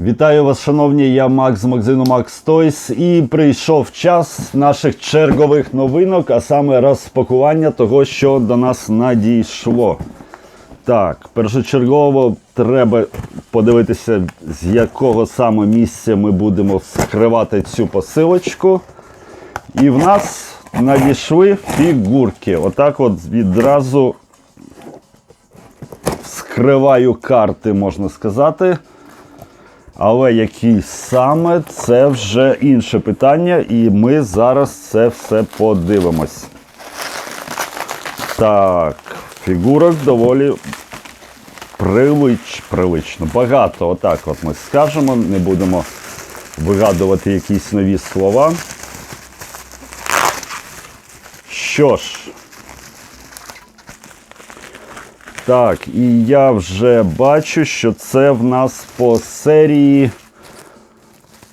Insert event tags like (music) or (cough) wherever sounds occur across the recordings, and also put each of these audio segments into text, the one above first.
Вітаю вас, шановні, я Макс з магазину Max Toys і прийшов час наших чергових новинок, а саме розпакування того, що до нас надійшло. Так, першочергово треба подивитися, з якого саме місця ми будемо вскривати цю посилочку. І в нас надійшли фігурки. Отак от відразу вскриваю карти, можна сказати. Але які саме, це вже інше питання, і ми зараз це все подивимось. Так, фігурок доволі привич, привично. Багато, отак от ми скажемо, не будемо вигадувати якісь нові слова. Що ж, так, і я вже бачу, що це в нас по серії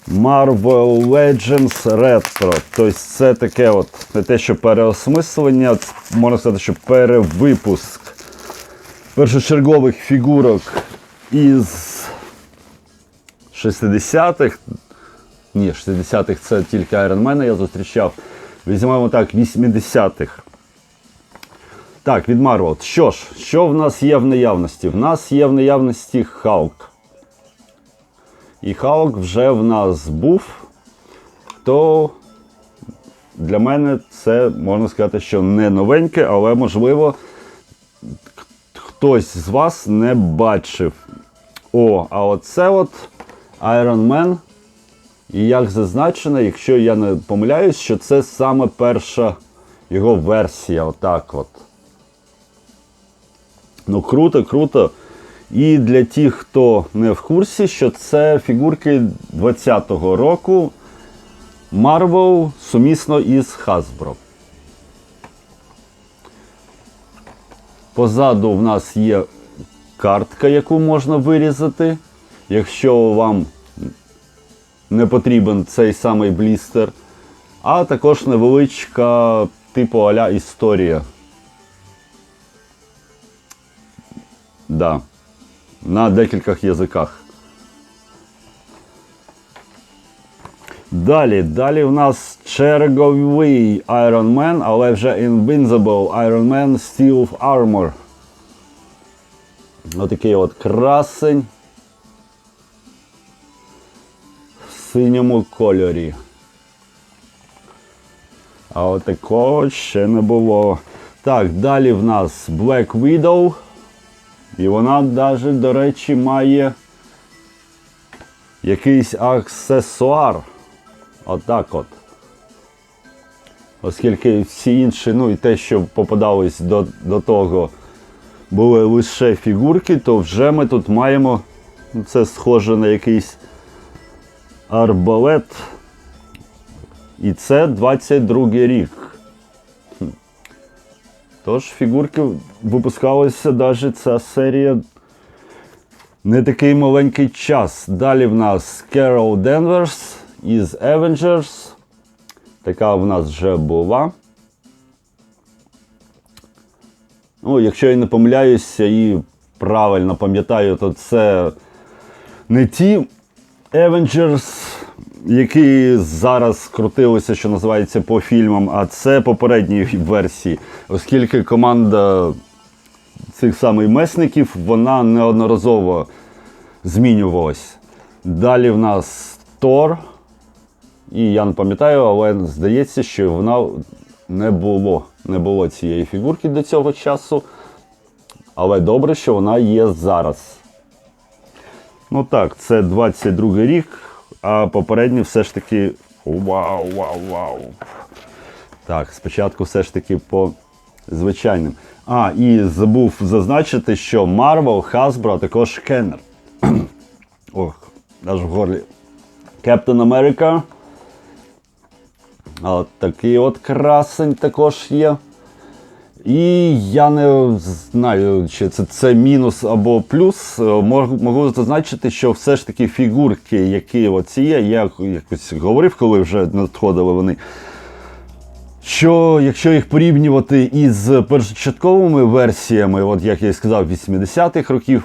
Marvel Legends Retro. Тобто це таке от не те, що переосмислення, можна сказати, що перевипуск першочергових фігурок із 60-х. Ні, 60-х це тільки Iron Man я зустрічав. Візьмемо так, 80-х. Так, від Marvel. Що ж, що в нас є в наявності? В нас є в наявності Халк. І Халк вже в нас був. То для мене це можна сказати, що не новеньке, але можливо хтось з вас не бачив. О, а оце от Iron Man. І як зазначено, якщо я не помиляюсь, що це саме перша його версія. Отак от. Ну, круто, круто. І для тих, хто не в курсі, що це фігурки 20-го року Marvel сумісно із Hasbro. Позаду в нас є картка, яку можна вирізати. Якщо вам не потрібен цей самий блістер. А також невеличка типу аля історія. Да. На декількох язиках. Далі, далі в нас черговий Iron Man, але вже Invincible Iron Man Steel of Armor. Отакий от красень. В синьому кольорі. А от такого ще не було. Так, далі в нас Black Widow. І вона навіть, до речі, має якийсь аксесуар. Отак от. Оскільки всі інші, ну і те, що попадались до, до того, були лише фігурки, то вже ми тут маємо, ну, це схоже на якийсь арбалет. І це 22 рік. Тож фігурки випускалися навіть ця серія не такий маленький час. Далі в нас Carol Danvers із Avengers. Така в нас вже була. Ну, якщо я не помиляюся і правильно пам'ятаю, то це не ті Avengers, які зараз крутилися, що називається по фільмам, а це попередні версії, оскільки команда цих самих месників вона неодноразово змінювалась. Далі в нас Тор. І я не пам'ятаю, але здається, що вона не було. Не було цієї фігурки до цього часу. Але добре, що вона є зараз. Ну так, це 22 рік, а попередній все ж таки. Вау, вау, вау. Так, спочатку все ж таки по звичайним. А, і забув зазначити, що Marvel, Hasbro, а також Kenner. (clears throat) Ох, аж в горлі. Captain America. От такий от красень також є. І я не знаю, чи це, це мінус або плюс. Е, Можу, зазначити, що все ж таки фігурки, які оці є, я якось говорив, коли вже надходили вони. Що якщо їх порівнювати із першочатковими версіями, от як я і сказав, 80-х років,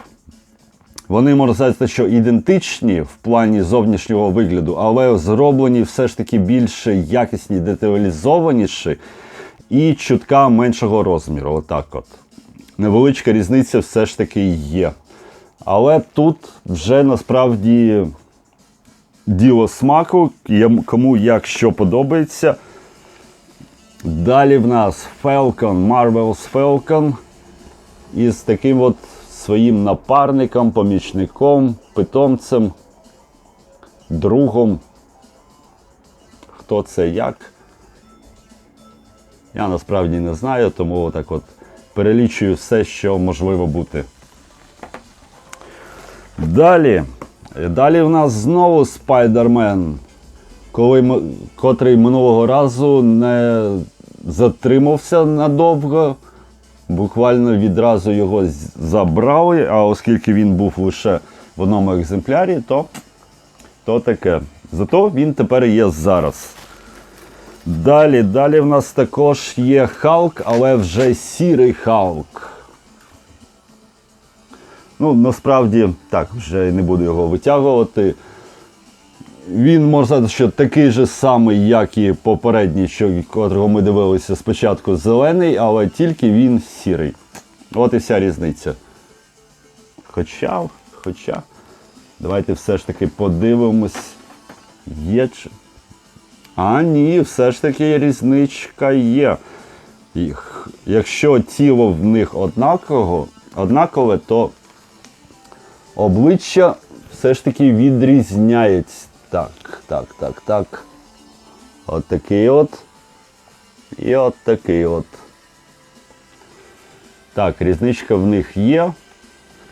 Вони можна сказати, що ідентичні в плані зовнішнього вигляду, але зроблені все ж таки більш якісні, деталізованіші і чутка меншого розміру. Отак от. Невеличка різниця все ж таки є. Але тут вже насправді діло смаку, кому як що подобається. Далі в нас Falcon, Marvel's Falcon із таким от своїм напарником, помічником, питомцем, другом. Хто це як? Я насправді не знаю, тому отак от перелічую все, що можливо бути. Далі. Далі в нас знову Спайдермен, котрий минулого разу не затримався надовго. Буквально відразу його забрали, а оскільки він був лише в одному екземплярі, то, то таке. Зато він тепер є зараз. Далі, далі в нас також є Халк, але вже сірий Халк. Ну, насправді, так, вже не буду його витягувати. Він можна сказати, що такий же самий, як і попередній, що, котрого ми дивилися спочатку зелений, але тільки він сірий. От і вся різниця. Хоча, хоча, давайте все ж таки подивимось. Є чи. А ні, все ж таки різничка є. Якщо тіло в них однаково, однакове, то обличчя все ж таки відрізняється. Так, так, так, так. От такий от. І от такий от. Так, різничка в них є.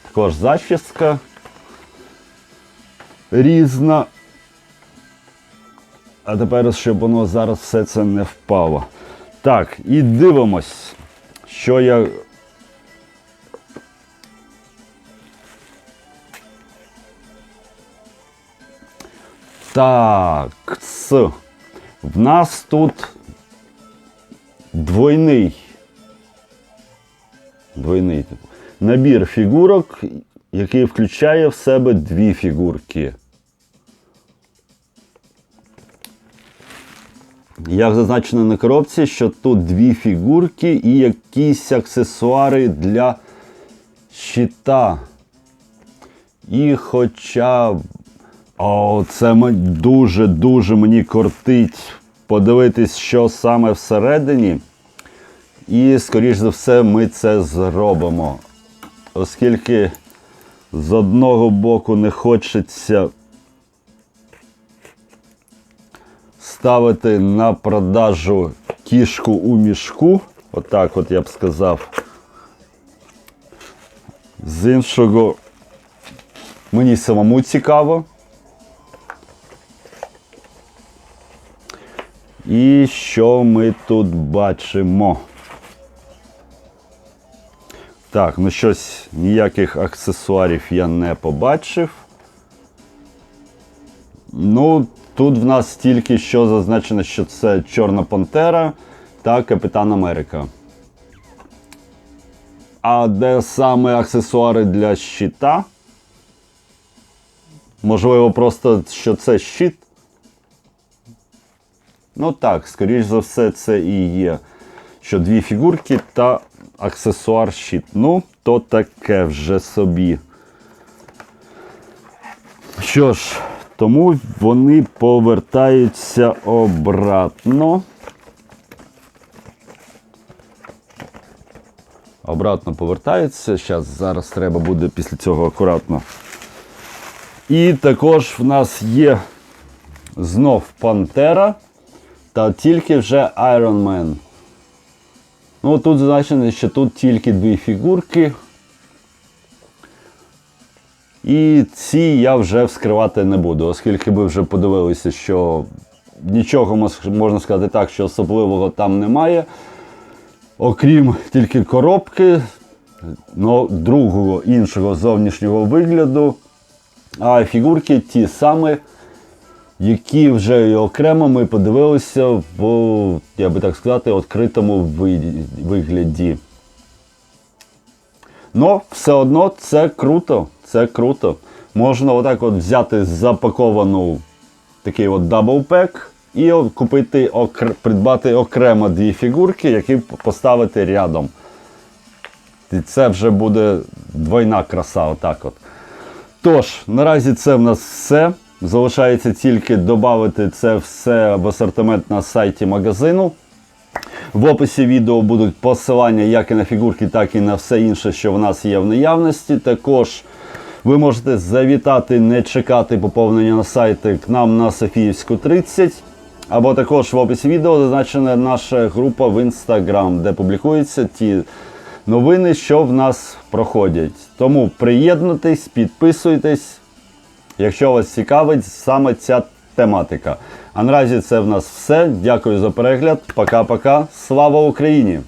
Також зачіска різна. А тепер, щоб воно зараз все це не впало. Так, і дивимось, що я. Так. В нас тут двойний. Двойний типу, набір фігурок, який включає в себе дві фігурки. Як зазначено на коробці, що тут дві фігурки і якісь аксесуари для щита. І хоча. О, це дуже-дуже мені кортить подивитись, що саме всередині. І, скоріш за все, ми це зробимо. Оскільки з одного боку не хочеться ставити на продажу кішку у мішку. Отак от я б сказав. З іншого, мені самому цікаво. І що ми тут бачимо? Так, ну щось ніяких аксесуарів я не побачив. Ну, тут в нас тільки що зазначено, що це Чорна Пантера та Капітан Америка. А де саме аксесуари для щита? Можливо, просто що це щит? Ну так, скоріш за все, це і є. Що дві фігурки та аксесуар щит. Ну, то таке вже собі. Що ж, тому вони повертаються обратно. Обратно повертаються. Зараз, зараз треба буде після цього акуратно. І також в нас є знов Пантера. Та тільки вже Iron Man. Ну, тут зазначено, що тут тільки дві фігурки. І ці я вже вскривати не буду, оскільки ви вже подивилися, що нічого можна сказати так, що особливого там немає. Окрім тільки коробки, ну, другого іншого зовнішнього вигляду. А фігурки ті самі які вже і окремо ми подивилися в, я би так сказати, відкритому вигляді. Но все одно це круто. Це круто. Можна отак от взяти запаковану такий от даблпек і купити окр- придбати окремо дві фігурки, які поставити рядом. І це вже буде двойна краса. Отак от. Тож, наразі це в нас все. Залишається тільки додати це все в асортимент на сайті магазину. В описі відео будуть посилання як і на фігурки, так і на все інше, що в нас є в наявності. Також ви можете завітати, не чекати поповнення на сайти к нам на Софіївську 30. Або також в описі відео зазначена наша група в Instagram, де публікуються ті новини, що в нас проходять. Тому приєднуйтесь, підписуйтесь, якщо вас цікавить саме ця тематика. А наразі це в нас все. Дякую за перегляд. Пока-пока. Слава Україні!